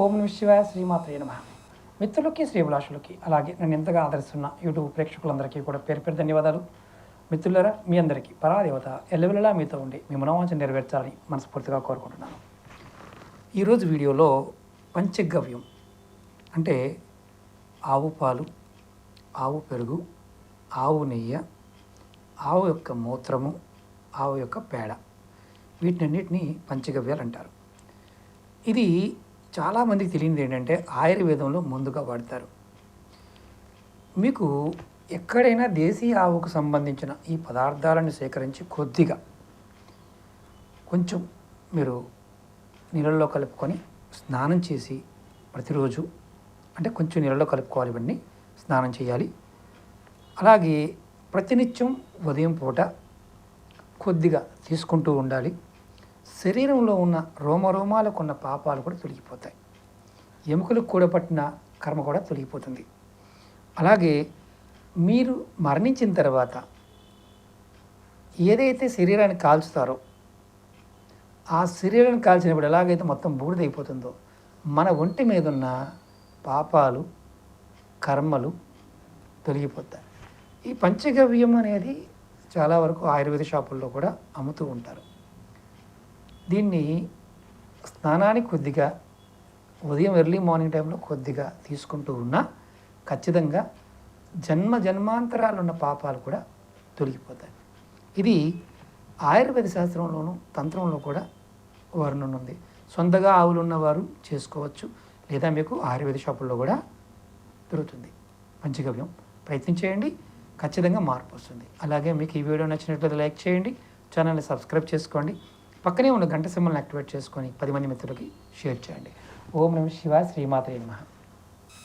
ఓం నమ శివాయ శ్రీమాతయ్య నమ. మిత్రులకి శ్రీభిలాషులకి అలాగే నన్ను ఎంతగా ఆదరిస్తున్న యూట్యూబ్ ప్రేక్షకులందరికీ కూడా పేరు పేరు ధన్యవాదాలు. మిత్రులరా మీ అందరికీ పరాదేవత ఎల్లవెల్లలా మీతో ఉండి మీ మనోవాంఛ నెరవేర్చాలని మనస్ఫూర్తిగా కోరుకుంటున్నాను. ఈరోజు వీడియోలో పంచగవ్యం అంటే ఆవు పాలు ఆవు పెరుగు ఆవు నెయ్యి ఆవు యొక్క మూత్రము ఆవు యొక్క పేడ. వీటినన్నిటినీ పంచగవ్యాలు అంటారు. ఇది చాలామందికి తెలియనిది ఏంటంటే ఆయుర్వేదంలో ముందుగా వాడతారు. మీకు ఎక్కడైనా దేశీయ ఆవుకు సంబంధించిన ఈ పదార్థాలను సేకరించి కొద్దిగా కొంచెం మీరు నీళ్ళల్లో కలుపుకొని స్నానం చేసి ప్రతిరోజు అంటే కొంచెం నీళ్ళలో కలుపుకోవాలి ఇవన్నీ స్నానం చేయాలి. అలాగే ప్రతినిత్యం ఉదయం పూట కొద్దిగా తీసుకుంటూ ఉండాలి. శరీరంలో ఉన్న రోమరోమాలకు ఉన్న పాపాలు కూడా తొలగిపోతాయి. ఎముకలకు కూడా పట్టిన కర్మ కూడా తొలగిపోతుంది. అలాగే మీరు మరణించిన తర్వాత ఏదైతే శరీరాన్ని కాల్చుతారో ఆ శరీరాన్ని కాల్చినప్పుడు ఎలాగైతే మొత్తం బూడిదైపోతుందో మన ఒంటి మీద ఉన్న పాపాలు కర్మలు తొలగిపోతాయి. ఈ పంచగవ్యం అనేది చాలా వరకు ఆయుర్వేద షాపుల్లో కూడా అమ్ముతూ ఉంటారు. దీన్ని స్నానానికి కొద్దిగా ఉదయం ఎర్లీ మార్నింగ్ టైంలో కొద్దిగా తీసుకుంటూ ఉన్నా ఖచ్చితంగా జన్మ జన్మాంతరాలు ఉన్న పాపాలు కూడా తొలగిపోతాయి. ఇది ఆయుర్వేద శాస్త్రంలోనూ తంత్రంలో కూడా వర్ణన ఉంది. సొంతగా ఆవులు ఉన్నవారు చేసుకోవచ్చు లేదా మీకు ఆయుర్వేద షాపుల్లో కూడా దొరుకుతుంది. పంచగవ్యం ప్రయత్నం చేయండి ఖచ్చితంగా మార్పు వస్తుంది. అలాగే మీకు ఈ వీడియో నచ్చినట్లయితే లైక్ చేయండి ఛానల్ని సబ్స్క్రైబ్ చేసుకోండి. పక్కనే ఉన్న గంట సింబల్ని యాక్టివేట్ చేసుకొని పది మంది మిత్రులకి షేర్ చేయండి. ఓం నమ శివ శ్రీమాత నమః.